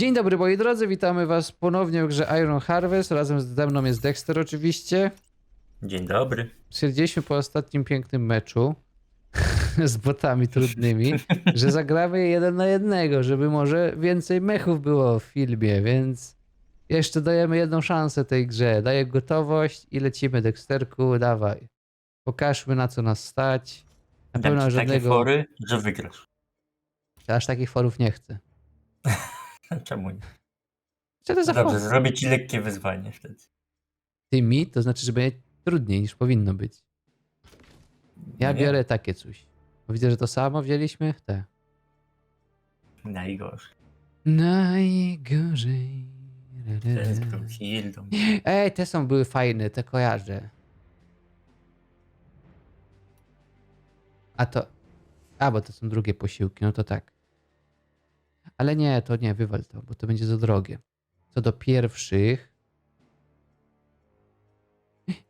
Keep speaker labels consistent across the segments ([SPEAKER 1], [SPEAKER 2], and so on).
[SPEAKER 1] Dzień dobry moi drodzy, witamy was ponownie w grze Iron Harvest. Razem ze mną jest Dexter oczywiście.
[SPEAKER 2] Dzień dobry.
[SPEAKER 1] Stwierdziliśmy po ostatnim pięknym meczu z botami trudnymi, że zagramy jeden na jednego, żeby może więcej mechów było w filmie, więc jeszcze dajemy jedną szansę tej grze. Daję gotowość i lecimy Dexterku, dawaj. Pokażmy na co nas stać. Na
[SPEAKER 2] Dam
[SPEAKER 1] pewno
[SPEAKER 2] ci takie
[SPEAKER 1] żadnego,
[SPEAKER 2] fory, że wygrasz.
[SPEAKER 1] aż takich forów nie chcę.
[SPEAKER 2] Czemu nie?
[SPEAKER 1] Co to za
[SPEAKER 2] Dobrze, zrobię ci lekkie wyzwanie wtedy.
[SPEAKER 1] Ty mi, to znaczy, że będzie trudniej niż powinno być. Ja
[SPEAKER 2] Nie?
[SPEAKER 1] biorę takie coś. Bo widzę, że to samo wzięliśmy? Te.
[SPEAKER 2] Najgorzej.
[SPEAKER 1] Najgorzej. Ra, ra,
[SPEAKER 2] Ten z
[SPEAKER 1] ra.
[SPEAKER 2] Brunhildą.
[SPEAKER 1] Ej, te są były fajne, te kojarzę. A to. A, bo to są drugie posiłki, no to tak. Ale nie, to nie, wywal to, bo to będzie za drogie. Co do pierwszych.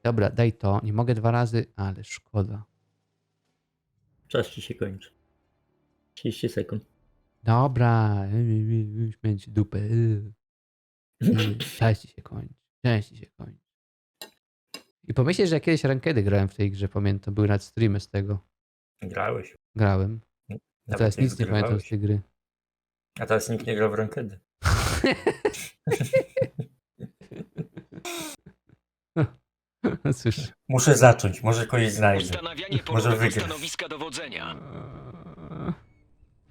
[SPEAKER 1] Dobra, daj to. Nie mogę dwa razy, ale szkoda.
[SPEAKER 2] Czas ci się kończy. 30 sekund.
[SPEAKER 1] Dobra, śmieć dupę. Czas ci się kończy. Czas ci się kończy. I pomyśleć, że ja kiedyś rankedy grałem w tej grze, pamiętam, były nawet streamy z tego.
[SPEAKER 2] Grałeś.
[SPEAKER 1] Grałem. A
[SPEAKER 2] Nawet
[SPEAKER 1] teraz nic nie pamiętam z tej gry.
[SPEAKER 2] A teraz nikt nie gra w rankedy.
[SPEAKER 1] Cóż.
[SPEAKER 2] Muszę zacząć, może kogoś znajdę.
[SPEAKER 3] Ustanawianie
[SPEAKER 2] Może wygram.
[SPEAKER 3] stanowiska dowodzenia.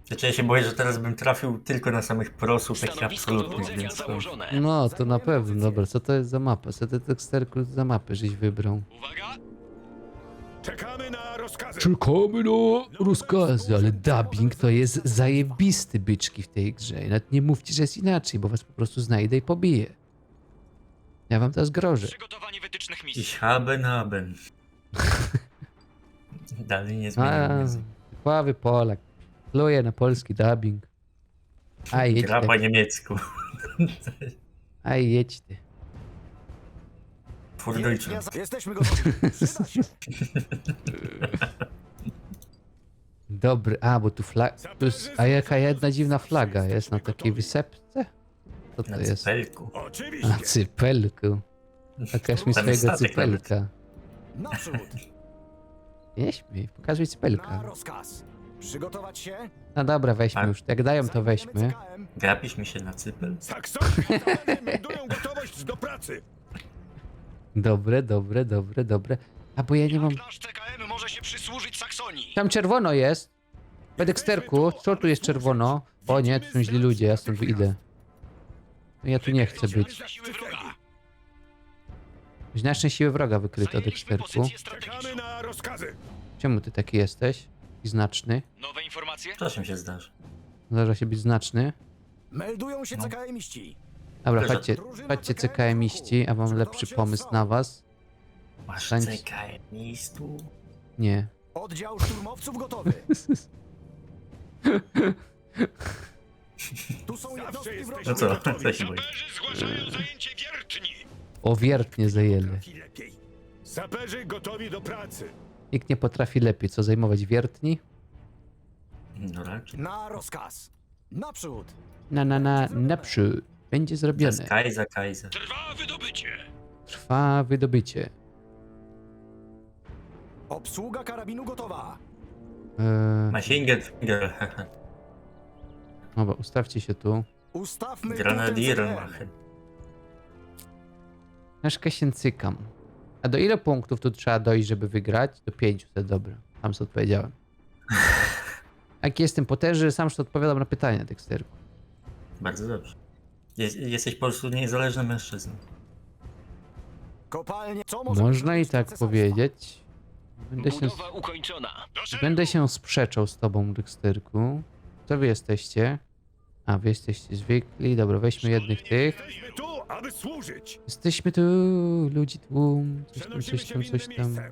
[SPEAKER 2] Znaczy ja się boję, że teraz bym trafił tylko na samych prosów, takich
[SPEAKER 3] Stanowisko
[SPEAKER 2] absolutnych,
[SPEAKER 3] dowodzenia
[SPEAKER 2] więc to...
[SPEAKER 3] założone.
[SPEAKER 1] No, to na pewno. Dobra, co to jest za mapa? Co to teksterku za mapę żeś wybrał?
[SPEAKER 3] Uwaga!
[SPEAKER 4] Czekamy na rozkazy.
[SPEAKER 1] Czekamy na rozkazy, ale dubbing to jest zajebisty byczki w tej grze. I nawet nie mówcie, że jest inaczej, bo was po prostu znajdę i pobiję. Ja wam teraz grożę.
[SPEAKER 3] Przygotowanie wytycznych misji.
[SPEAKER 2] Ich haben haben. Dalej nie
[SPEAKER 1] A,
[SPEAKER 2] zmieniam języka.
[SPEAKER 1] typowy Polak. Pluje na polski dubbing. A jedź
[SPEAKER 2] Gra
[SPEAKER 1] ty.
[SPEAKER 2] po niemiecku.
[SPEAKER 1] A jedź ty.
[SPEAKER 2] Deutschland.
[SPEAKER 4] Jesteśmy gotowi. Przyda się.
[SPEAKER 1] Dobry, a bo tu flag. Tu jest, a jaka jedna dziwna flaga jest na takiej wysepce? Co to
[SPEAKER 2] Na
[SPEAKER 1] jest?
[SPEAKER 2] cypelku.
[SPEAKER 1] Na
[SPEAKER 4] Oczywiście.
[SPEAKER 1] cypelku. Pokaż mi
[SPEAKER 2] Tam jest
[SPEAKER 1] swojego
[SPEAKER 2] statek
[SPEAKER 1] cypelka.
[SPEAKER 4] Naprzód.
[SPEAKER 1] Nie śmiej, pokaż mi
[SPEAKER 4] Na
[SPEAKER 1] cypelka.
[SPEAKER 4] rozkaz. Przygotować się.
[SPEAKER 1] No dobra, weźmy
[SPEAKER 2] Tak.
[SPEAKER 1] już. Jak dają, to weźmy.
[SPEAKER 4] CKM.
[SPEAKER 2] Gapisz mi się na cypel?
[SPEAKER 4] Saksoni meldują gotowość do pracy.
[SPEAKER 1] Dobre, dobre, dobre, dobre. A bo ja nie mam...
[SPEAKER 3] Nasz CKM może się przysłużyć Saksonii.
[SPEAKER 1] Tam czerwono jest. Pedeksterku, co tu jest czerwono? O nie, tu są źli ludzie, ja stąd idę. No ja tu nie chcę być.
[SPEAKER 3] Siły wroga.
[SPEAKER 1] Znaczne siły wroga wykryto,
[SPEAKER 3] Zajęliśmy
[SPEAKER 1] Dexterku.
[SPEAKER 3] pozycję
[SPEAKER 4] Czekamy
[SPEAKER 3] strategiczną.
[SPEAKER 4] na rozkazy.
[SPEAKER 1] Czemu ty taki jesteś? I znaczny?
[SPEAKER 3] Nowe informacje?
[SPEAKER 2] Czasem się zdarzy.
[SPEAKER 1] Zdarza się być znaczny?
[SPEAKER 4] Meldują się
[SPEAKER 2] No.
[SPEAKER 4] CKM-iści.
[SPEAKER 1] Dobra, chodźcie, chodźcie CKM-iści, a mam lepszy pomysł na was.
[SPEAKER 2] Masz. CKM-istu?
[SPEAKER 1] Nie.
[SPEAKER 4] Oddział szturmowców gotowy. Tu są jednostki wroga.
[SPEAKER 2] No co, co się?
[SPEAKER 3] Saperzy zgłaszają zajęcie wiertni.
[SPEAKER 1] O wiertnie zajęli.
[SPEAKER 4] Lepiej. Saperzy gotowi do pracy.
[SPEAKER 1] Nikt nie potrafi lepiej, co zajmować wiertni?
[SPEAKER 2] No raczej.
[SPEAKER 4] Na rozkaz. Naprzód.
[SPEAKER 1] Na, na, na, naprzód. Będzie zrobione.
[SPEAKER 2] Sky, za Kaiser.
[SPEAKER 3] Trwa wydobycie.
[SPEAKER 1] Trwa wydobycie.
[SPEAKER 4] Obsługa karabinu gotowa.
[SPEAKER 1] Eee,
[SPEAKER 2] Machine haha.
[SPEAKER 1] dobra, ustawcie się tu.
[SPEAKER 4] Ustawmy ten
[SPEAKER 2] machen.
[SPEAKER 1] Troszkę się cykam. A do ile punktów tu trzeba dojść, żeby wygrać? Do 500, dobra. Sam sobie odpowiedziałem. Jak jestem potężny, sam sobie odpowiadam na pytania, Dexterku.
[SPEAKER 2] Bardzo dobrze. Jest, jesteś po prostu niezależnym mężczyzną.
[SPEAKER 4] Kopalnie. Co może
[SPEAKER 1] Można i tak powiedzieć. Będę się,
[SPEAKER 3] Budowa ukończona.
[SPEAKER 1] będę się sprzeczał z tobą, Dexterku. Co wy jesteście? A, wy jesteście zwykli. Dobra, weźmy jednych tych.
[SPEAKER 4] Jesteśmy tu, aby służyć.
[SPEAKER 1] Jesteśmy tu, ludzi tłum. Coś tam,
[SPEAKER 4] Przenosimy
[SPEAKER 1] coś
[SPEAKER 4] się
[SPEAKER 1] tam,
[SPEAKER 4] w inne
[SPEAKER 1] coś tam.
[SPEAKER 4] miejsce.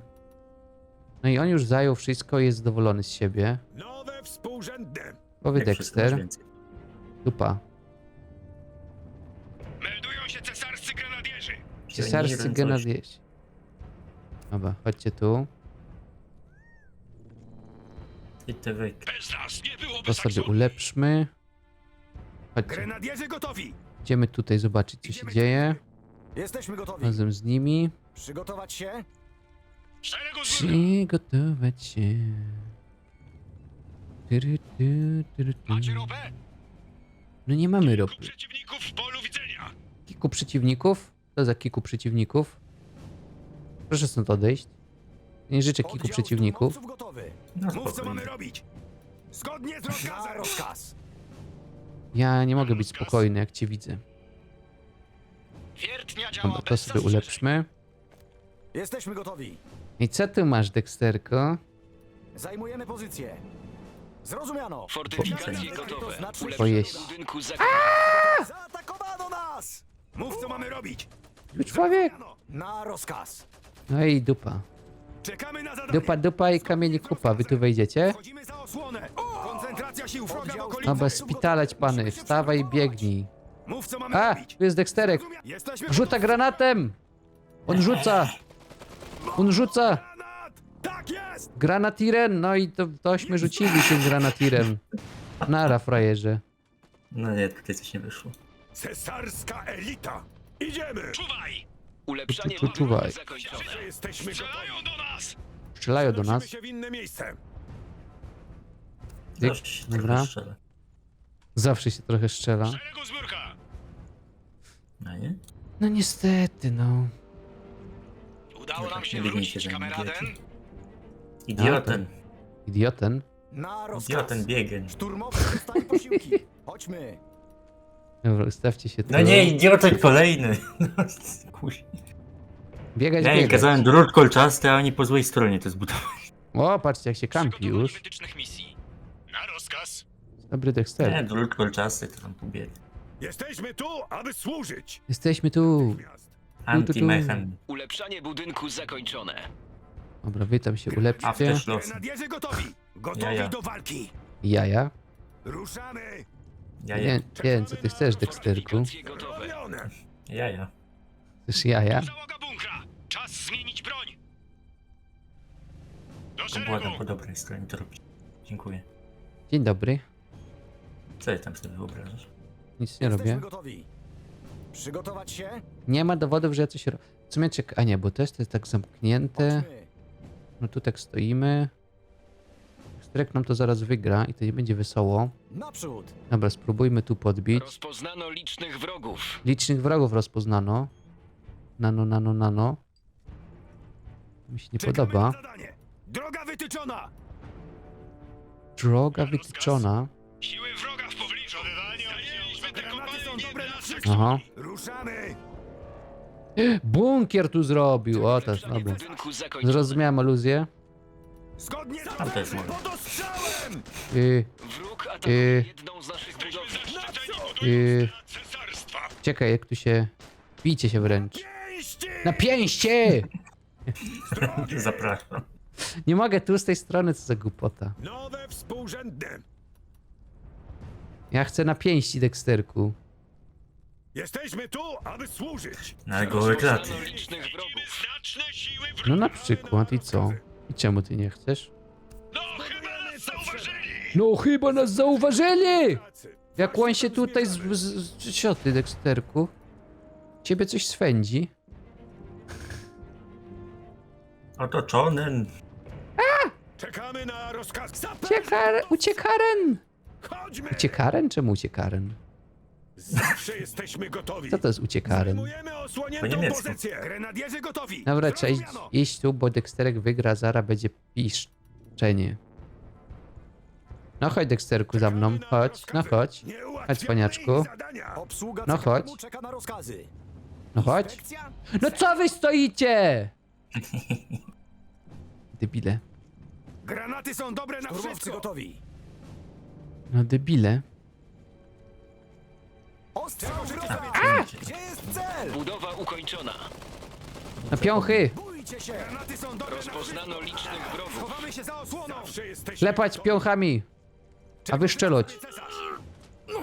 [SPEAKER 1] No i on już zajął wszystko i jest zadowolony z siebie.
[SPEAKER 4] Nowe współrzędne.
[SPEAKER 1] Powie
[SPEAKER 2] Jak wszystko masz
[SPEAKER 1] Dexter.
[SPEAKER 2] więcej.
[SPEAKER 1] Dupa.
[SPEAKER 3] Cesarscy grenadierzy.
[SPEAKER 1] Dobra, chodźcie tu.
[SPEAKER 2] I te wyk.
[SPEAKER 3] Bez nas nie byłoby
[SPEAKER 1] To sobie ulepszmy. Chodźcie.
[SPEAKER 4] Grenadierzy gotowi!
[SPEAKER 1] Idziemy tutaj zobaczyć, co się dzieje.
[SPEAKER 4] Jesteśmy gotowi.
[SPEAKER 1] Razem z nimi.
[SPEAKER 4] Przygotować się?
[SPEAKER 3] Szeregu!
[SPEAKER 1] Przygotować się. Tyry, ty, tyry, ty.
[SPEAKER 3] Macie ropę?
[SPEAKER 1] No nie mamy
[SPEAKER 3] Kilku
[SPEAKER 1] ropy.
[SPEAKER 3] przeciwników w polu widzenia.
[SPEAKER 1] Kiku przeciwników? Co za kiku przeciwników? Proszę stąd odejść. Nie życzę kiku
[SPEAKER 4] Oddział
[SPEAKER 1] przeciwników.
[SPEAKER 4] gotowy.
[SPEAKER 2] No
[SPEAKER 4] Mów co
[SPEAKER 2] spokojnie.
[SPEAKER 4] mamy robić. Zgodnie z rozkazem. Rozkaz.
[SPEAKER 1] Ja nie mogę być spokojny, jak cię widzę.
[SPEAKER 3] Wiertnia działa
[SPEAKER 1] Dobra, to
[SPEAKER 3] bez
[SPEAKER 1] sobie
[SPEAKER 3] zastrzeżeń.
[SPEAKER 1] ulepszmy.
[SPEAKER 4] Jesteśmy gotowi.
[SPEAKER 1] I co tu masz, Dexterko?
[SPEAKER 4] Zajmujemy pozycję. Zrozumiano.
[SPEAKER 3] Fortyfikacje
[SPEAKER 4] To
[SPEAKER 3] gotowe.
[SPEAKER 4] znaczy-
[SPEAKER 3] Ulepszenie
[SPEAKER 1] Pojeść.
[SPEAKER 3] budynku.
[SPEAKER 4] Zaatakowano nas! Mów co mamy robić.
[SPEAKER 1] Człowiek!
[SPEAKER 4] Na rozkaz.
[SPEAKER 1] No i dupa.
[SPEAKER 4] Czekamy na zadanie.
[SPEAKER 1] Dupa, dupa i kamienie kupa. Wy tu wejdziecie?
[SPEAKER 4] Wchodzimy za osłonę. Koncentracja sił wroga w
[SPEAKER 1] No
[SPEAKER 4] okolicy.
[SPEAKER 1] bez spitalać pany. Wstawaj i biegnij.
[SPEAKER 4] Mów co mamy
[SPEAKER 1] A!
[SPEAKER 4] robić.
[SPEAKER 1] Tu jest Dexterek.
[SPEAKER 4] Jesteśmy
[SPEAKER 1] Rzuca
[SPEAKER 4] gotowi.
[SPEAKER 1] granatem! On rzuca! On rzuca!
[SPEAKER 4] Granat! Tak jest!
[SPEAKER 1] Granatiren! No i to, tośmy rzucili tym granatirem. Nara, frajerze.
[SPEAKER 2] No nie, tutaj coś nie wyszło.
[SPEAKER 4] Cesarska elita. Idziemy.
[SPEAKER 3] Czuwaj! Ulepszanie
[SPEAKER 1] Czu- czu- czuwaj.
[SPEAKER 3] zakończone.
[SPEAKER 4] Że jesteśmy
[SPEAKER 3] Strzelają do nas!
[SPEAKER 1] Strzelają do nas.
[SPEAKER 4] Się w inne miejsce.
[SPEAKER 2] Zawsze się
[SPEAKER 1] dobra.
[SPEAKER 2] trochę strzela.
[SPEAKER 1] Zawsze się trochę strzela.
[SPEAKER 3] Szeregu zbiórka!
[SPEAKER 2] No nie?
[SPEAKER 1] No niestety, no.
[SPEAKER 3] Udało nam
[SPEAKER 2] tak,
[SPEAKER 3] się
[SPEAKER 2] nie biegnijcie
[SPEAKER 3] wrócić,
[SPEAKER 2] za nim,
[SPEAKER 3] kameraden.
[SPEAKER 2] wiecie. Idioten.
[SPEAKER 1] Idioten.
[SPEAKER 4] Na rozkaz.
[SPEAKER 2] Idioten biegiem.
[SPEAKER 4] Szturmowy dostań posiłki. Chodźmy.
[SPEAKER 1] Dobra, ustawcie się tu.
[SPEAKER 2] No nie, idioten kolejny. Kuś.
[SPEAKER 1] Biegać,
[SPEAKER 2] Ja im
[SPEAKER 1] biegać.
[SPEAKER 2] kazałem drut kolczasty, a oni po złej stronie to zbudowali.
[SPEAKER 1] O, patrzcie jak się kampi już.
[SPEAKER 3] misji. Na rozkaz.
[SPEAKER 1] Dobry
[SPEAKER 2] Nie,
[SPEAKER 1] Dexter.
[SPEAKER 2] drut kolczasty to tam tu biedy.
[SPEAKER 4] Jesteśmy tu, aby służyć.
[SPEAKER 1] Jesteśmy tu.
[SPEAKER 2] Anti-mechan.
[SPEAKER 3] Ulepszanie budynku zakończone.
[SPEAKER 1] Dobra, wy tam się
[SPEAKER 2] A
[SPEAKER 1] ulepszcie.
[SPEAKER 2] los.
[SPEAKER 4] Grenadierzy gotowi. Gotowi
[SPEAKER 2] Jaja.
[SPEAKER 4] do walki.
[SPEAKER 1] Jaja.
[SPEAKER 4] Ruszamy.
[SPEAKER 2] Ja,
[SPEAKER 1] Nie, wiem, co ty chcesz, Dexterku.
[SPEAKER 3] Fortyfikacje gotowe.
[SPEAKER 4] Robione.
[SPEAKER 2] ja, ja.
[SPEAKER 1] Chcesz jaja?
[SPEAKER 3] Załoga bunkra! Czas zmienić broń! Do
[SPEAKER 2] To była tam
[SPEAKER 3] szeregu!
[SPEAKER 2] po dobrej stronie to robić. Dziękuję.
[SPEAKER 1] Dzień dobry.
[SPEAKER 2] Co ty tam sobie wyobrażasz?
[SPEAKER 1] Nic nie
[SPEAKER 4] Jesteśmy
[SPEAKER 1] robię.
[SPEAKER 4] gotowi. Przygotować się.
[SPEAKER 1] Nie ma dowodów, że ja coś robię. W sumie czek... A nie, bo to jest, to jest tak zamknięte.
[SPEAKER 4] Chodźmy.
[SPEAKER 1] No tu tak stoimy. Strek nam to zaraz wygra i to nie będzie wesoło.
[SPEAKER 4] Naprzód.
[SPEAKER 1] Dobra, spróbujmy tu podbić.
[SPEAKER 3] Rozpoznano licznych wrogów.
[SPEAKER 1] Licznych wrogów rozpoznano. Nano, nano, nano. Mi się nie
[SPEAKER 4] Czekamy
[SPEAKER 1] podoba.
[SPEAKER 4] na zadanie. Droga wytyczona.
[SPEAKER 1] Droga wytyczona.
[SPEAKER 3] Siły wroga w pobliżu. Zajęliśmy te
[SPEAKER 4] Granaty są
[SPEAKER 3] kopalnie
[SPEAKER 4] dobre na wszystko.
[SPEAKER 1] Aha.
[SPEAKER 4] Ruszamy.
[SPEAKER 1] Bunkier tu zrobił. O,
[SPEAKER 3] budynku zakończone.
[SPEAKER 1] Zrozumiałem aluzję.
[SPEAKER 4] Zgodnie z
[SPEAKER 2] Tam też.
[SPEAKER 4] Pod ostrzałem.
[SPEAKER 1] Yy,
[SPEAKER 3] Wróg atakuje
[SPEAKER 1] Yy.
[SPEAKER 3] jedną z naszych budowli. Cesarstwa!
[SPEAKER 1] czekaj, jak tu się... Bijcie się wręcz.
[SPEAKER 4] Pięści.
[SPEAKER 1] Na pięście!
[SPEAKER 2] Zapraszam.
[SPEAKER 1] Nie mogę tu z tej strony, co za głupota.
[SPEAKER 4] Nowe współrzędne.
[SPEAKER 1] Ja chcę na pięści, Dexterku.
[SPEAKER 4] Jesteśmy tu, aby służyć.
[SPEAKER 2] Na gołe klaty.
[SPEAKER 3] Rozpoznano licznych wrogów.
[SPEAKER 1] No na przykład, i co? I czemu ty nie chcesz?
[SPEAKER 3] No chyba nas zauważyli!
[SPEAKER 1] No chyba nas zauważyli! Jak on się tutaj z... z, z co ty, Dexterku? Ciebie coś swędzi?
[SPEAKER 2] Otoczony.
[SPEAKER 4] Czekamy na rozkaz. Zapewne.
[SPEAKER 1] Uciekar... Uciekaren!
[SPEAKER 4] Chodźmy.
[SPEAKER 1] Uciekaren? Czemu uciekaren?
[SPEAKER 4] Zawsze jesteśmy gotowi.
[SPEAKER 1] Co to jest uciekaren?
[SPEAKER 4] Zajmujemy
[SPEAKER 2] Po
[SPEAKER 4] osłoniętą
[SPEAKER 2] niemiecku.
[SPEAKER 4] pozycję. Grenadierzy gotowi.
[SPEAKER 1] Dobra, trzeba iść,
[SPEAKER 4] Zrozumiano.
[SPEAKER 1] iść tu, bo Dexterek wygra, zara będzie piszczenie. No chodź Dexterku za mną, chodź, no chodź.
[SPEAKER 4] Nie ułatwiamy
[SPEAKER 1] Chodź, paniaczku.
[SPEAKER 4] ich zadania. Obsługa
[SPEAKER 1] No
[SPEAKER 4] CKM-u
[SPEAKER 1] chodź.
[SPEAKER 4] czeka na rozkazy.
[SPEAKER 1] No chodź.
[SPEAKER 4] Inspekcja?
[SPEAKER 1] No co wy stoicie? Debile.
[SPEAKER 4] Granaty są dobre na wszystko. gotowi.
[SPEAKER 1] No debile.
[SPEAKER 4] Ostrzał wroga. Gdzie jest cel?
[SPEAKER 3] Budowa ukończona.
[SPEAKER 1] No piąchy!
[SPEAKER 4] Bójcie się. Granaty są dobre na
[SPEAKER 3] Rozpoznano licznych wrogów.
[SPEAKER 4] Chowamy się za osłoną.
[SPEAKER 1] Klepać piąchami! A wy szczeloć.
[SPEAKER 4] Cesarz.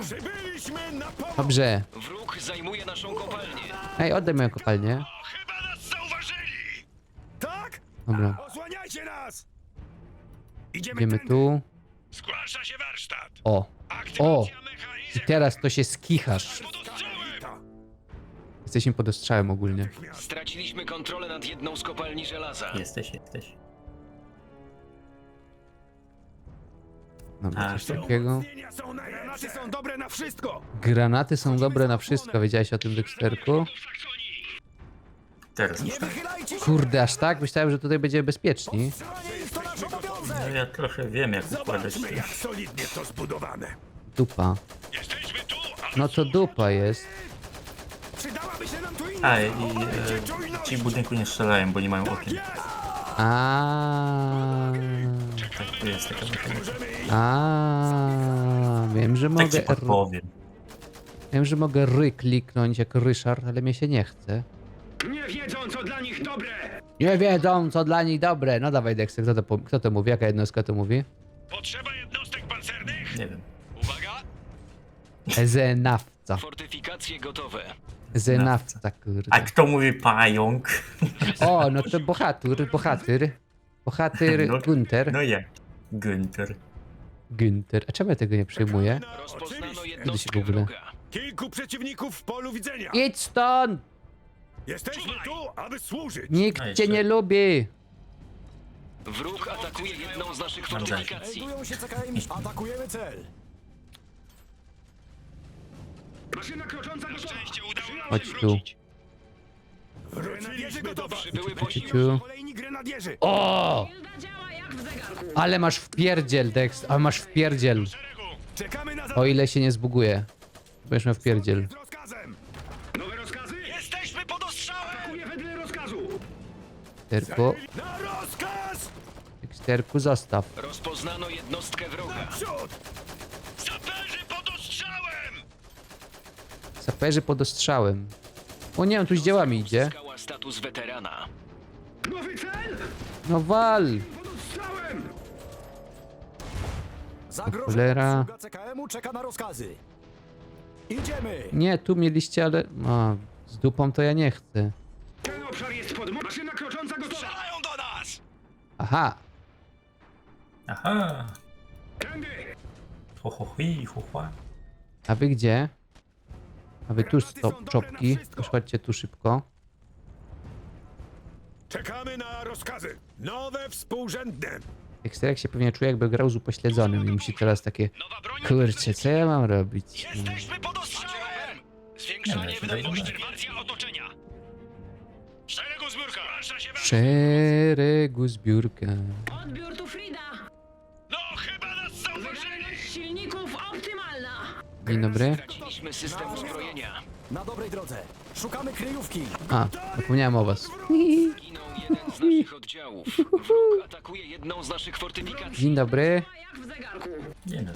[SPEAKER 4] Przybyliśmy na pomoc.
[SPEAKER 1] Dobrze.
[SPEAKER 3] Wróg zajmuje naszą kopalnię.
[SPEAKER 1] Ej, oddaj moją kopalnię.
[SPEAKER 3] O, chyba nas zauważyli!
[SPEAKER 4] Tak?
[SPEAKER 1] Dobra.
[SPEAKER 4] Osłaniajcie nas. Idziemy,
[SPEAKER 1] Idziemy
[SPEAKER 4] tędy.
[SPEAKER 1] tu.
[SPEAKER 3] Zgłasza się warsztat.
[SPEAKER 1] O.
[SPEAKER 3] Aktywacja mechanizmu
[SPEAKER 1] I teraz to się skichasz. Jesteśmy pod ostrzałem ogólnie.
[SPEAKER 3] Straciliśmy kontrolę nad jedną z kopalni żelaza.
[SPEAKER 2] Jesteś, jesteś.
[SPEAKER 1] Dobra,
[SPEAKER 2] A,
[SPEAKER 1] coś takiego.
[SPEAKER 4] Wzmocnienia są na Granaty są dobre na wszystko!
[SPEAKER 1] Granaty są dobre na wszystko. Wiedziałeś o tym, Dexterku?
[SPEAKER 2] Teraz.
[SPEAKER 4] Nie wychylajcie się!
[SPEAKER 1] Kurde, aż tak? Myślałem, że tutaj będzie bezpieczniej.
[SPEAKER 4] Strzelanie ich to nasz obowiązek!
[SPEAKER 2] No ja trochę wiem jak układać
[SPEAKER 4] Zobaczmy,
[SPEAKER 2] to.
[SPEAKER 4] jak solidnie to zbudowane.
[SPEAKER 1] Dupa. No to dupa jest.
[SPEAKER 4] Przydałaby się nam tu inna.
[SPEAKER 2] A i e, ci w budynku nie strzelają, bo nie mają
[SPEAKER 4] Tak
[SPEAKER 2] okien.
[SPEAKER 1] A,
[SPEAKER 2] Tak, to jest taka
[SPEAKER 1] a, wiem, że
[SPEAKER 2] Tak
[SPEAKER 1] mogę R,
[SPEAKER 2] podpowiem.
[SPEAKER 1] wiem, że mogę ry kliknąć jak Ryszard, ale mnie się nie chce.
[SPEAKER 3] nie wiedzą, co dla nich dobre.
[SPEAKER 1] Nie wiedzą, co dla nich dobre. No dawaj, Dexter, kto to, po- kto to mówi? Jaka jednostka to mówi?
[SPEAKER 3] Potrzeba jednostek pancernych?
[SPEAKER 2] Nie wiem.
[SPEAKER 1] Zenawca.
[SPEAKER 3] Fortyfikacje gotowe.
[SPEAKER 1] Zenawca, kurde.
[SPEAKER 2] A kto mówi pająk?
[SPEAKER 1] O, no to bohater, bohater. Bohater
[SPEAKER 2] No-
[SPEAKER 1] Gunter.
[SPEAKER 2] No jak? Günther.
[SPEAKER 1] Günther. A czemu ja tego nie przyjmuję?
[SPEAKER 4] Na-
[SPEAKER 3] Rozpoznano jednostkę
[SPEAKER 1] w ogóle?
[SPEAKER 3] wroga.
[SPEAKER 4] Kilku przeciwników w polu widzenia.
[SPEAKER 1] Idź stąd!
[SPEAKER 4] Jesteśmy tu, aby służyć.
[SPEAKER 1] Nikt cię nie lubi!
[SPEAKER 3] Wróg atakuje jedną z naszych fortyfikacji.
[SPEAKER 4] Znajdują się CKM. Atakujemy cel.
[SPEAKER 3] Maszyna krocząca Na szczęście udało nam
[SPEAKER 1] Chodź
[SPEAKER 3] się
[SPEAKER 1] tu.
[SPEAKER 3] wrócić.
[SPEAKER 4] Grenadierzy gotowi.
[SPEAKER 3] Przybyły posiłki.
[SPEAKER 1] Ciu.
[SPEAKER 4] Kolejni grenadierzy.
[SPEAKER 1] O!
[SPEAKER 5] działa jak w zegarku.
[SPEAKER 1] Ale masz wpierdziel, Dex. A masz wpierdziel.
[SPEAKER 3] Szeregu!
[SPEAKER 4] Czekamy na
[SPEAKER 1] O ile się nie zbuguje. Będziesz miał wpierdziel.
[SPEAKER 4] z rozkazem.
[SPEAKER 3] Nowe rozkazy? Jesteśmy pod ostrzałem! Atakuję wedle rozkazu!
[SPEAKER 1] Dexterku,
[SPEAKER 4] Na rozkaz!
[SPEAKER 1] Dexterku, zostaw.
[SPEAKER 3] Rozpoznano jednostkę wroga.
[SPEAKER 4] Przód!
[SPEAKER 3] Saperzy pod ostrzałem!
[SPEAKER 1] Saperzy pod ostrzałem. O nie, on tu z dziełami idzie.
[SPEAKER 3] Uzyskała status weterana. Nowy cel!
[SPEAKER 1] No wal!
[SPEAKER 3] Pod ostrzałem!
[SPEAKER 1] Cholera.
[SPEAKER 4] obsługa CKM-u czeka na rozkazy. Idziemy!
[SPEAKER 1] Nie, tu mieliście, ale... A, z dupą to ja nie chcę.
[SPEAKER 3] Ten obszar jest pod... Maszyna krocząca gotowa! Strzelają do nas!
[SPEAKER 1] Aha!
[SPEAKER 2] Aha.
[SPEAKER 3] Tędy!
[SPEAKER 2] Ho, ho, hi, ho, ho.
[SPEAKER 1] A wy gdzie? A wy tu stop, czopki. Chodźcie tu szybko.
[SPEAKER 4] Czekamy na rozkazy. Nowe współrzędne.
[SPEAKER 1] Jak się pewnie czuje, jakby grał z upośledzonym i musi teraz takie... Kurczę, co ja mam robić?
[SPEAKER 3] Jesteśmy pod ostrzałem!
[SPEAKER 2] Nie,
[SPEAKER 3] Zwiększanie wydajności. Wersja otoczenia. Szeregu zbiórka.
[SPEAKER 1] Szeregu zbiórka.
[SPEAKER 5] Odbiór tu Frida.
[SPEAKER 1] Dzień dobry.
[SPEAKER 3] Straciliśmy system uzbrojenia.
[SPEAKER 4] Na dobrej drodze. Szukamy kryjówki.
[SPEAKER 1] A, zapomniałem o was.
[SPEAKER 3] Zginął jeden z naszych oddziałów. Wróg atakuje jedną z naszych fortyfikacji.
[SPEAKER 1] Dzień dobry.
[SPEAKER 5] Działa jak w zegarku.
[SPEAKER 2] Nie no.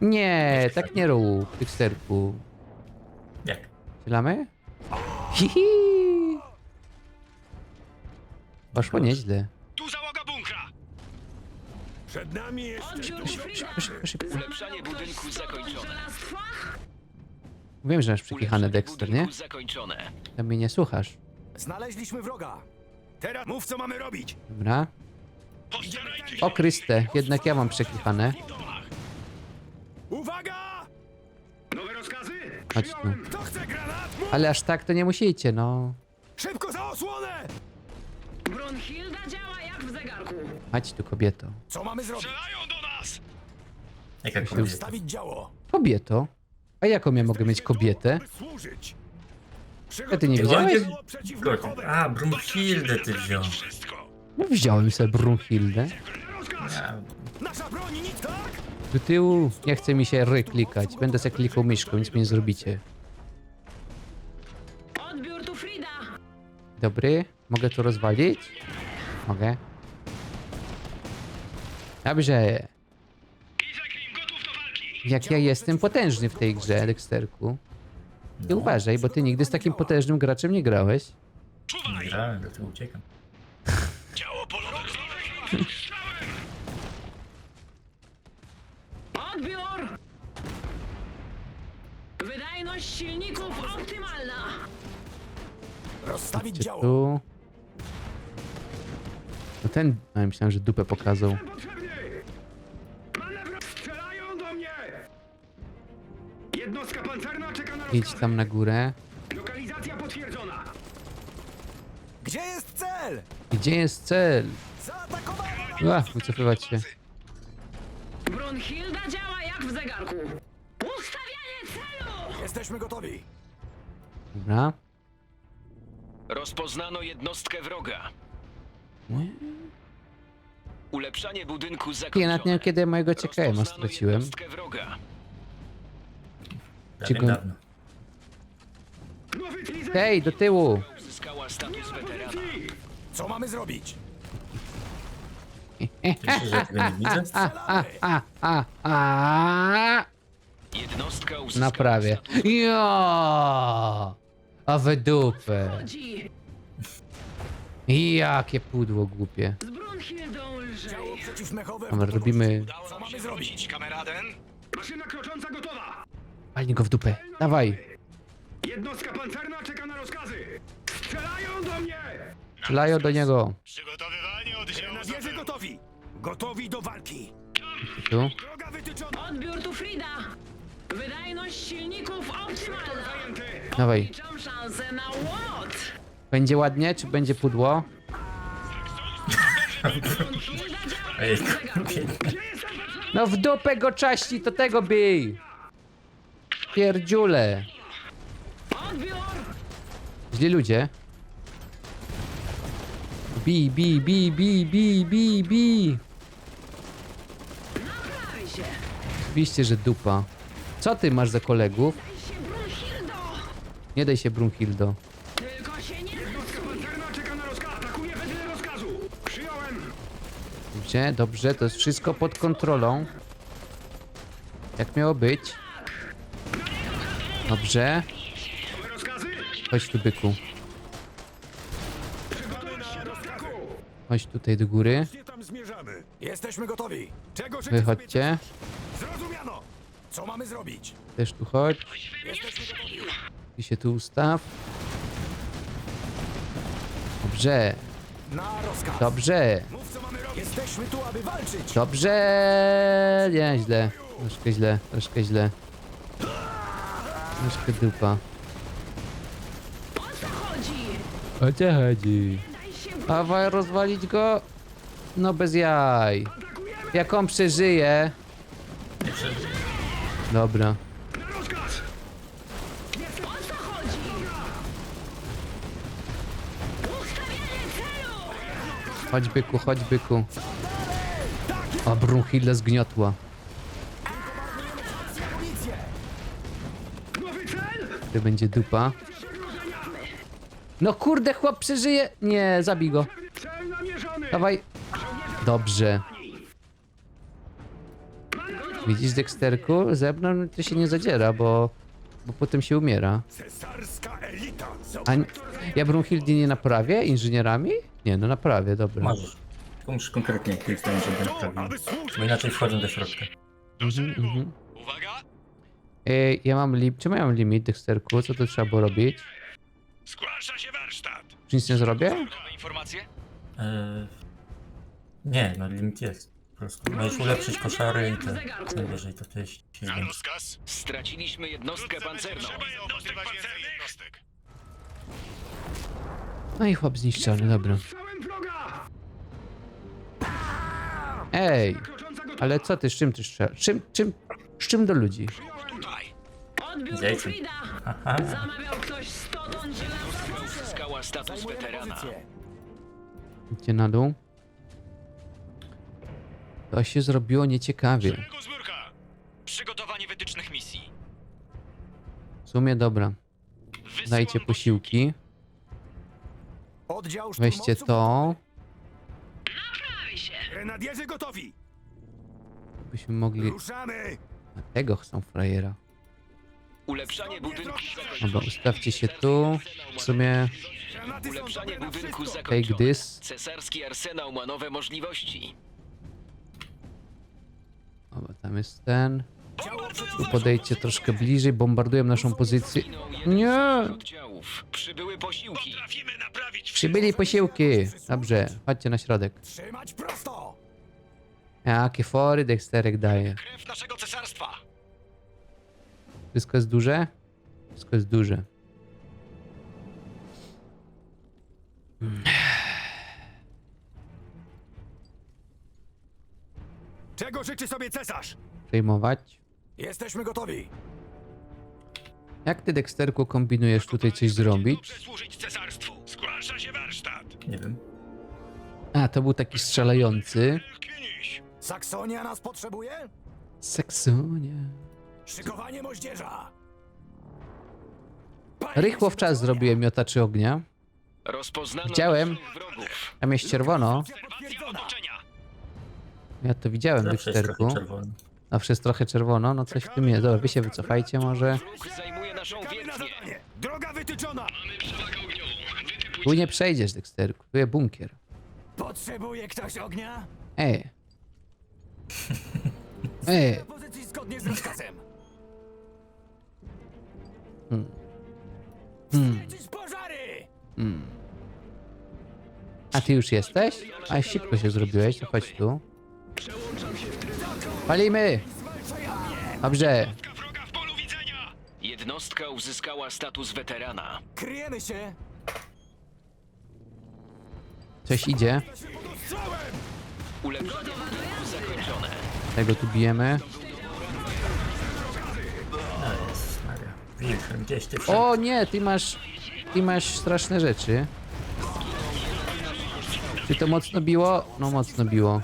[SPEAKER 1] Nie, tak nie rób, Dexterku.
[SPEAKER 2] Jak?
[SPEAKER 1] Strzelamy? Hihi! Poszło nieźle.
[SPEAKER 4] Przed nami jeszcze
[SPEAKER 5] Odbiór Frida.
[SPEAKER 3] Ulepszanie budynku zakończone.
[SPEAKER 1] Wiem, że masz przekichane Dexter, nie?
[SPEAKER 3] budynku zakończone.
[SPEAKER 1] To mnie nie słuchasz.
[SPEAKER 4] Znaleźliśmy wroga. Teraz mów, co mamy robić.
[SPEAKER 1] Dobra. O Kryste, jednak ja mam przekichane.
[SPEAKER 4] Uwaga!
[SPEAKER 3] Nowe rozkazy?
[SPEAKER 1] Chodź tu.
[SPEAKER 4] Kto chce granat? Mów!
[SPEAKER 1] Ale aż tak to nie musicie, no.
[SPEAKER 4] Szybko za osłonę!
[SPEAKER 5] Brunhilda działa jak w zegarku.
[SPEAKER 1] Chodź tu, kobieto.
[SPEAKER 4] Co mamy zrobić?
[SPEAKER 3] Strzelają do nas!
[SPEAKER 2] Jaka kobieta?
[SPEAKER 4] Stawić działo.
[SPEAKER 1] Kobieto? A jaką ja mogę mieć kobietę? A ty nie
[SPEAKER 4] przeciwwybuchowe.
[SPEAKER 2] A, Brunhildę ty wziął.
[SPEAKER 3] Wszystko!
[SPEAKER 1] No wziąłem sobie Brunhildę.
[SPEAKER 2] Ja,
[SPEAKER 4] Nasza broń, nic tak?
[SPEAKER 1] Do tyłu nie chce mi się ry klikać. Będę sobie klikał myszką, nic mi nie zrobicie. Dobry, mogę to rozwalić? Mogę. Dobrze.
[SPEAKER 3] Izakrim gotów do walki!
[SPEAKER 1] Jak ja jestem potężny w tej grze, Dexterku. I uważaj, bo ty nigdy z takim potężnym graczem nie grałeś.
[SPEAKER 3] Czuwaj!
[SPEAKER 2] grałem, do tyłu uciekam.
[SPEAKER 3] Działo polowe!
[SPEAKER 5] Odbiór. Wydajność silników optymalna.
[SPEAKER 4] Rozstawić działo.
[SPEAKER 1] tu? No ten... A, myślałem, że dupę pokazał.
[SPEAKER 3] Manewr! Strzelają do mnie!
[SPEAKER 1] Idź tam na górę.
[SPEAKER 6] Lokalizacja potwierdzona.
[SPEAKER 4] Gdzie jest cel?
[SPEAKER 1] Gdzie jest cel?
[SPEAKER 4] Zaatakowano
[SPEAKER 1] Ła, wycofywać się.
[SPEAKER 5] Brunhilda działa jak w zegarku. Ustawianie celu!
[SPEAKER 4] Jesteśmy gotowi.
[SPEAKER 1] Dobra.
[SPEAKER 3] Jednostkę wroga. Ulepszanie budynku
[SPEAKER 1] Ja
[SPEAKER 3] zakończone.
[SPEAKER 1] nawet nie wiem, kiedy mojego ciekajma
[SPEAKER 3] Rozpoznano
[SPEAKER 1] straciłem.
[SPEAKER 3] jednostkę wroga.
[SPEAKER 2] Prawie dawno.
[SPEAKER 1] Hej, do tyłu!
[SPEAKER 3] Uzyskała status weterana.
[SPEAKER 4] Co mamy zrobić?
[SPEAKER 2] Myślisz, że ja tego nie widzę?
[SPEAKER 1] A, a, a, a.
[SPEAKER 3] Jednostka uzyskała
[SPEAKER 1] Naprawię.
[SPEAKER 3] status
[SPEAKER 1] Ja! A.
[SPEAKER 5] Chodzi.
[SPEAKER 1] Jakie pudło głupie.
[SPEAKER 5] Z Brunhildą lżej.
[SPEAKER 4] Przeciwmechowe. w
[SPEAKER 1] Dobra, robimy...
[SPEAKER 4] Co mamy zrobić?
[SPEAKER 6] Maszyna krocząca gotowa.
[SPEAKER 1] Palnij go w dupę. Dawaj.
[SPEAKER 6] Jednostka pancerna czeka na rozkazy. Strzelają do mnie.
[SPEAKER 1] Strzelają do niego.
[SPEAKER 4] Grenadierzy gotowi. Gotowi do walki.
[SPEAKER 1] Tu.
[SPEAKER 4] Droga wytyczona.
[SPEAKER 5] Odbiór tu Frida. Wydajność silników optymalna.
[SPEAKER 6] Zajęty.
[SPEAKER 1] Dawaj.
[SPEAKER 5] Liczam szansę na łot.
[SPEAKER 1] Będzie ładnie, czy będzie pudło?
[SPEAKER 2] Ej.
[SPEAKER 1] No w dupę go czaści, to tego bij! Pierdziule. Źli ludzie. Bij, bij, bij, bij, bij, bij, bij. Oczywiście, że dupa. Co ty masz za kolegów?
[SPEAKER 5] Daj się Brunhildo.
[SPEAKER 1] Nie daj się Brunhildo. Dobrze, dobrze, to jest wszystko pod kontrolą. Jak miało być? Dobrze. Chodź tu, byku. Chodź tutaj do góry.
[SPEAKER 4] Gdzie tam zmierzamy? Jesteśmy gotowi. Czego
[SPEAKER 1] Wychodźcie.
[SPEAKER 4] Zrozumiano. Co mamy zrobić?
[SPEAKER 1] Też tu chodź. I się tu ustaw. Dobrze,
[SPEAKER 4] Na rozkaz.
[SPEAKER 1] dobrze,
[SPEAKER 4] Mów co mamy robić. Jesteśmy tu, aby walczyć.
[SPEAKER 1] dobrze. Nie, źle. Troszkę źle, troszkę źle. Troszkę dupa.
[SPEAKER 5] O co chodzi?
[SPEAKER 1] O co chodzi?
[SPEAKER 5] Daj się
[SPEAKER 1] Dawaj rozwalić go? No bez jaj. Jak on przeżyje? Dobra.
[SPEAKER 6] Na rozkaz.
[SPEAKER 5] O co chodzi? Ustawianie celu!
[SPEAKER 1] Chodź byku, chodź byku. A Brunhilde zgniotła. To będzie dupa. No kurde, chłop przeżyje. Nie, zabij go. Dawaj. Dobrze. Widzisz, Dexterku? Ze mną to się nie zadziera, bo, bo potem się umiera.
[SPEAKER 4] Cesarska elita.
[SPEAKER 1] A n- ja Brunhildy nie naprawię inżynierami? Nie, no naprawię, dobra.
[SPEAKER 2] Możesz. Tylko musisz konkretnie kliknąć, żeby naprawił. Bo inaczej wchodzą do środka.
[SPEAKER 1] Mhm, mhm. Ej, ja mam lim... Czemu ja mam limit, Dexterku? Co to trzeba było robić?
[SPEAKER 6] Zgłasza się warsztat.
[SPEAKER 1] Czy nic nie zrobię?
[SPEAKER 3] Nowe informacje?
[SPEAKER 2] Eee, nie, no limit jest. Po prostu możesz ulepszyć koszary i te. Najwyżej to to jest się zwiększy.
[SPEAKER 3] Straciliśmy jednostkę pancerną.
[SPEAKER 1] No i chłop zniszczony, dobra.
[SPEAKER 6] Strzałem wroga.
[SPEAKER 1] Ej, ale co ty, z czym ty strzelasz? Czym, czym, z czym do ludzi?
[SPEAKER 5] Odbiór tu
[SPEAKER 2] Dzieci.
[SPEAKER 5] Frida. Zamawiał ktoś 100 ton żelaza.
[SPEAKER 3] Uzyskała status weterana.
[SPEAKER 4] Pozycję.
[SPEAKER 1] Idźcie na dół. To się zrobiło nieciekawie.
[SPEAKER 3] Przygotowanie wytycznych misji.
[SPEAKER 1] W sumie dobra. Dajcie posiłki.
[SPEAKER 4] Oddział
[SPEAKER 1] Weźcie
[SPEAKER 4] szturmowców
[SPEAKER 1] to.
[SPEAKER 5] Naprawi się.
[SPEAKER 4] Grenadierzy gotowi.
[SPEAKER 1] Byśmy mogli...
[SPEAKER 4] Ruszamy.
[SPEAKER 1] A tego chcą frajera.
[SPEAKER 3] Ulepszanie budynku zakończone.
[SPEAKER 1] Dobra, ustawcie się tu. W sumie...
[SPEAKER 4] Granaty są
[SPEAKER 3] Ulepszanie
[SPEAKER 4] dobre na
[SPEAKER 3] budynku
[SPEAKER 4] wszystko.
[SPEAKER 1] Take
[SPEAKER 3] zakończone.
[SPEAKER 1] this.
[SPEAKER 3] Cesarski arsenał ma nowe możliwości.
[SPEAKER 1] Dobra, tam jest ten. Podejdźcie troszkę bliżej, bombardują naszą pozycję. Nie!
[SPEAKER 3] Przybyły posiłki.
[SPEAKER 1] Przybyli posiłki. Dobrze, chodźcie na środek.
[SPEAKER 4] Trzymać prosto.
[SPEAKER 1] Jakie fory Dexterek daje.
[SPEAKER 3] Krew naszego cesarstwa.
[SPEAKER 1] Wszystko jest duże? Wszystko jest duże.
[SPEAKER 4] Czego życzy sobie cesarz?
[SPEAKER 1] Przejmować.
[SPEAKER 4] Jesteśmy gotowi.
[SPEAKER 1] Jak ty, Dexterku, kombinujesz tutaj coś zrobić?
[SPEAKER 6] Przesłużyć cesarstwu. Zgłasza się warsztat.
[SPEAKER 2] Nie wiem.
[SPEAKER 1] A, to był taki strzelający.
[SPEAKER 6] Kiniś.
[SPEAKER 4] Saksonia nas potrzebuje?
[SPEAKER 1] Seksonia.
[SPEAKER 4] Szykowanie moździerza.
[SPEAKER 1] Rychło w czas zrobiłem miotaczy ognia.
[SPEAKER 3] Rozpoznano
[SPEAKER 1] Widziałem.
[SPEAKER 3] naszych wrogów.
[SPEAKER 1] Tam jest czerwono.
[SPEAKER 4] Potwierdzona.
[SPEAKER 6] Otoczenia.
[SPEAKER 1] Ja to widziałem,
[SPEAKER 2] Zawsze jest
[SPEAKER 1] Dexterku.
[SPEAKER 2] trochę czerwony.
[SPEAKER 1] Zawsze jest trochę czerwono, no coś w tym jest. Dobra, wy się wycofajcie może.
[SPEAKER 3] Zajmuje naszą.
[SPEAKER 4] Droga wytyczona.
[SPEAKER 1] Tu nie przejdziesz, Dexterku. Tu jest bunkier.
[SPEAKER 4] Potrzebuje ktoś ognia?
[SPEAKER 1] Ej. Ej.
[SPEAKER 4] Na pozycji zgodnie z rozkazem.
[SPEAKER 1] Hmm.
[SPEAKER 4] Świecić pożary!
[SPEAKER 1] A ty już jesteś? A szybko się zrobiłeś, to chodź tu. Palimy! Dobrze.
[SPEAKER 6] Wroga w polu widzenia.
[SPEAKER 3] Jednostka uzyskała status weterana.
[SPEAKER 4] Kryjemy się.
[SPEAKER 1] Coś idzie.
[SPEAKER 3] Ulepszenie zakończone.
[SPEAKER 1] Tego tu bijemy.
[SPEAKER 2] No jest, Maria. Wilhelm, gdzieś ty wszedł.
[SPEAKER 1] O nie, ty masz... Ty masz straszne rzeczy. Czy to mocno biło? No mocno biło.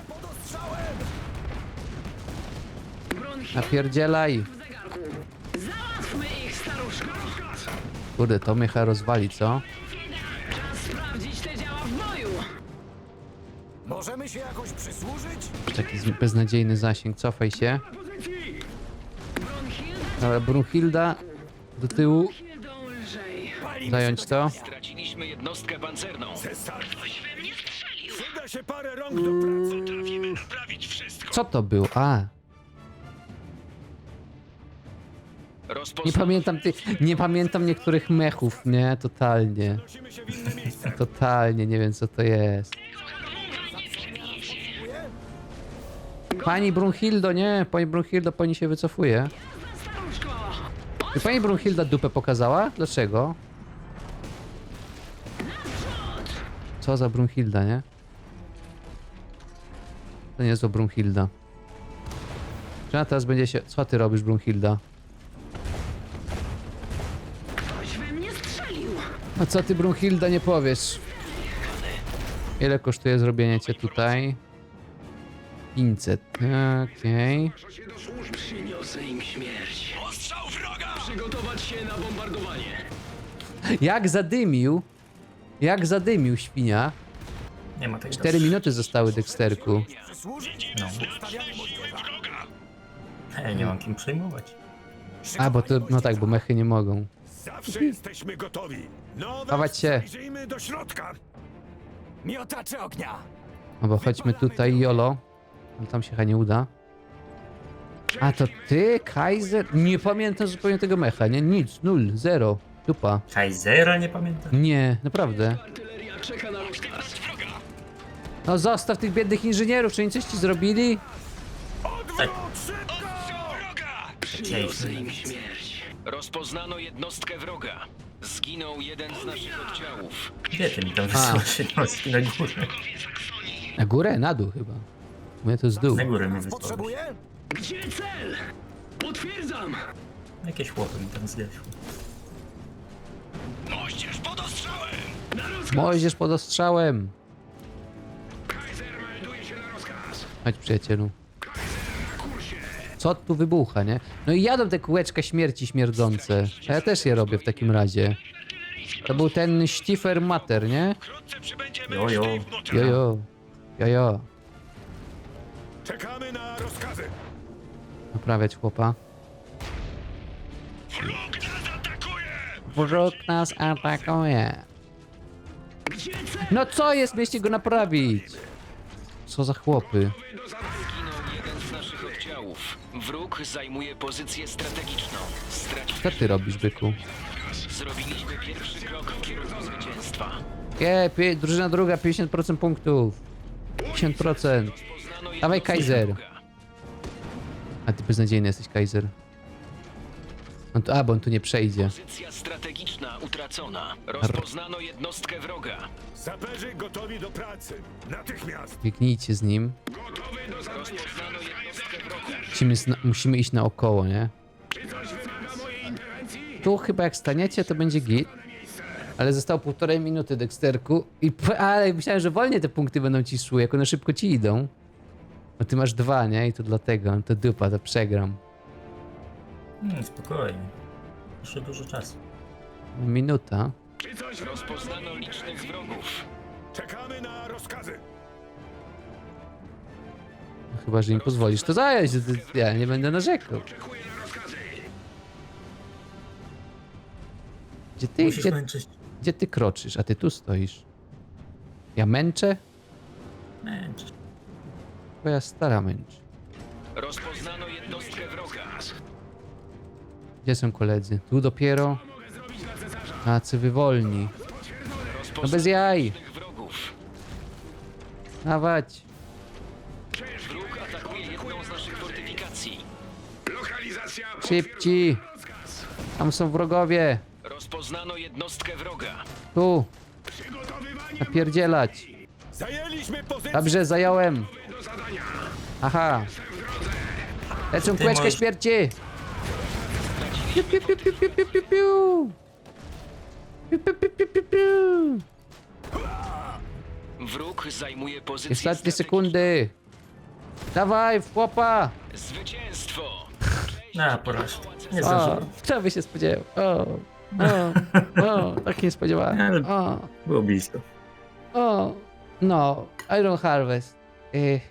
[SPEAKER 1] Napierdzielaj.
[SPEAKER 5] w zegarku. Załatwmy ich, staruszko.
[SPEAKER 1] Kurde, to mycha rozwali, co?
[SPEAKER 5] Czas sprawdzić te działa w boju.
[SPEAKER 4] Możemy się jakoś przysłużyć?
[SPEAKER 1] Taki z- beznadziejny zasięg, cofaj się.
[SPEAKER 6] Pozycji.
[SPEAKER 5] Brunhilda,
[SPEAKER 1] do tyłu.
[SPEAKER 5] Brunhildą lżej.
[SPEAKER 4] Palimy
[SPEAKER 1] Zająć to.
[SPEAKER 3] Straciliśmy jednostkę pancerną.
[SPEAKER 6] Ktoś we mnie strzelił. Przyda się parę rąk do pracy. Potrafimy naprawić wszystko.
[SPEAKER 1] Co to było? A, nie pamiętam ty, nie pamiętam niektórych mechów, nie? Totalnie. Totalnie nie wiem co to jest. Pani Brunhildo, nie, pani Brunhildo, pani się wycofuje. Czy pani Brunhilda dupę pokazała? Dlaczego? Co za Brunhilda, nie? To nie jest to Brunhilda. Czy ona teraz będzie się... Co ty robisz, Brunhilda? No co ty, Brunhilda, nie powiesz? Ile kosztuje zrobienie cię tutaj? 500. Okej.
[SPEAKER 3] Przyniosę im śmierć.
[SPEAKER 6] Ostrzał wroga.
[SPEAKER 3] Przygotować się na bombardowanie.
[SPEAKER 1] Jak zadymił? Jak zadymił świnia?
[SPEAKER 2] Nie ma tego.
[SPEAKER 1] 4 minuty zostały Dexterku.
[SPEAKER 2] No. Ej, nie mam kim przejmować.
[SPEAKER 1] A, bo to, no tak, bo mechy nie mogą.
[SPEAKER 6] Zawsze jesteśmy gotowi. No,
[SPEAKER 1] Dawać się.
[SPEAKER 6] Zajrzyjmy do środka.
[SPEAKER 4] Miotacze ognia.
[SPEAKER 1] No bo chodźmy tutaj, Jolo. Ale tam się chyba nie uda. A to ty, Kaiser? Nie pamiętam zupełnie tego mecha, nie? Nic, nul, zero, dupa.
[SPEAKER 2] Kaisera nie pamiętam.
[SPEAKER 1] Nie, naprawdę.
[SPEAKER 3] Artyleria czeka na rozkaz.
[SPEAKER 1] No zostaw tych biednych inżynierów, czy oni coś ci zrobili?
[SPEAKER 2] Tak,
[SPEAKER 6] Wroga.
[SPEAKER 3] Przyniosę im śmierć. Rozpoznano jednostkę wroga. Zginął jeden z naszych oddziałów.
[SPEAKER 2] gdzie ty mi tam wysłasz jednostki na górę?
[SPEAKER 1] Na górę, na dół chyba. Mnie to z dół.
[SPEAKER 2] Na górę mi wysłałeś.
[SPEAKER 4] Potrzebuje?
[SPEAKER 3] Gdzie cel? Potwierdzam.
[SPEAKER 2] Jakieś chłopy mi tam zgasły.
[SPEAKER 6] Moździerz pod ostrzałem.
[SPEAKER 1] Moździerz pod ostrzałem.
[SPEAKER 6] Kaiser melduje się na rozkaz.
[SPEAKER 1] Chodź przyjacielu. Co tu wybucha, nie? No i jadą te kółeczka śmierci śmierdzące. A ja też je robię w takim razie. To był ten Stiffer Mater, nie?
[SPEAKER 6] Wkrótce przybędziemy
[SPEAKER 2] Jo, jo.
[SPEAKER 6] licznej w nocy.
[SPEAKER 1] Jojo. Jojo.
[SPEAKER 6] Czekamy na rozkazy.
[SPEAKER 1] Naprawiać chłopa.
[SPEAKER 6] Wróg nas atakuje.
[SPEAKER 1] Wróg nas atakuje. No co jest? Mieliście go naprawić. Co za chłopy.
[SPEAKER 3] Wróg zajmuje pozycję strategiczną.
[SPEAKER 1] Co
[SPEAKER 3] Straciliśmy.
[SPEAKER 1] ty robisz, byku?
[SPEAKER 3] Zrobiliśmy pierwszy krok w kierunku zwycięstwa.
[SPEAKER 1] Pi- drużyna druga 50% punktów. 50%.
[SPEAKER 3] Poznano
[SPEAKER 1] Dawaj, Kaiser. A ty beznadziejny jesteś, Kaiser. On tu, a, bo on tu nie przejdzie.
[SPEAKER 3] Pozycja strategiczna utracona. Rozpoznano jednostkę wroga.
[SPEAKER 4] Saperzy gotowi do pracy. Natychmiast.
[SPEAKER 1] Biegnijcie z nim.
[SPEAKER 6] Gotowy do zadania.
[SPEAKER 3] Rozpoznano jednostkę wroga.
[SPEAKER 1] Musimy, zna- musimy iść naokoło, nie?
[SPEAKER 6] Czy coś wymaga mojej interwencji?
[SPEAKER 1] Tu chyba jak staniecie, to będzie git. Ale zostało półtorej minuty, Dexterku. I, p- ale myślałem, że wolniej te punkty będą ci szły, jak one szybko ci idą. Bo ty masz dwa, nie? I to dlatego. To dupa, to przegram.
[SPEAKER 2] Hmm, spokojnie. Jeszcze dużo czasu.
[SPEAKER 1] Minuta.
[SPEAKER 6] Czy coś
[SPEAKER 3] Rozpoznano licznych wrogów.
[SPEAKER 4] Czekamy na rozkazy.
[SPEAKER 1] Chyba, że im pozwolisz to zająć. Ja nie będę narzekał.
[SPEAKER 6] Oczekuję na rozkazy.
[SPEAKER 1] Gdzie ty,
[SPEAKER 2] Musisz
[SPEAKER 1] gdzie,
[SPEAKER 2] męczyć.
[SPEAKER 1] gdzie ty kroczysz? A ty tu stoisz. Ja męczę?
[SPEAKER 2] Męczyć.
[SPEAKER 1] Twoja stara męczy.
[SPEAKER 3] Rozpoznano jednostkę wroga.
[SPEAKER 1] Gdzie są koledzy? Tu dopiero. Co wywolni. No bez jaj. Dawać.
[SPEAKER 3] Wróg atakuje jedną z naszych fortyfikacji.
[SPEAKER 6] Lokalizacja
[SPEAKER 1] Szybci. Tam są wrogowie.
[SPEAKER 3] Rozpoznano jednostkę wroga.
[SPEAKER 1] Tu. Napierdzielać.
[SPEAKER 4] Zajęliśmy pozycję.
[SPEAKER 1] Dobrze, zająłem.
[SPEAKER 6] do zadania.
[SPEAKER 1] Aha. Lecą kółeczkę śmierci. Piu, piu, piu, piu, piu, piu, piu, piu. Piu, piu, piu, piu, piu, piu.
[SPEAKER 3] Wróg zajmuje pozycję
[SPEAKER 1] Ostatnie
[SPEAKER 3] strategiczną.
[SPEAKER 1] sekundy. Dawaj, w chłopa.
[SPEAKER 3] Zwycięstwo!
[SPEAKER 2] Na porażkę. Nie
[SPEAKER 1] O,
[SPEAKER 2] zdążyłem.
[SPEAKER 1] kto by się spodziewał? O, o, o, tak nie spodziewałem. O,
[SPEAKER 2] Było blisko.
[SPEAKER 1] o, no, Iron Harvest. Ech,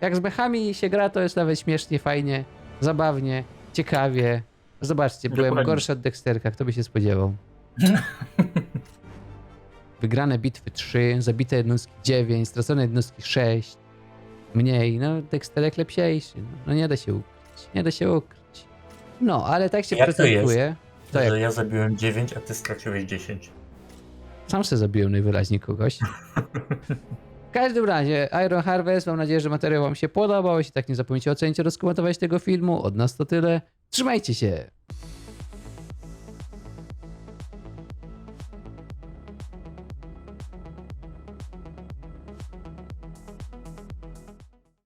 [SPEAKER 1] jak z mechami się gra, to jest nawet śmiesznie, fajnie, zabawnie, ciekawie. Zobaczcie, byłem
[SPEAKER 2] Dokładnie.
[SPEAKER 1] gorszy od Dexterka, kto by się spodziewał. Wygrane bitwy 3, zabite jednostki 9, stracone jednostki 6. Mniej, no Dexterek lepsiejszy. No, nie da się ukryć, nie da się ukryć. No, ale tak się
[SPEAKER 2] Jak to
[SPEAKER 1] prezentuje. To jak
[SPEAKER 2] że ja zabiłem 9, a ty straciłeś 10.
[SPEAKER 1] Sam sobie zabiłem najwyraźniej kogoś. W każdym razie, Iron Harvest, mam nadzieję, że materiał wam się podobał. Jeśli tak, nie zapomnijcie ocenić oraz komentować tego filmu. Od nas to tyle. Trzymajcie się!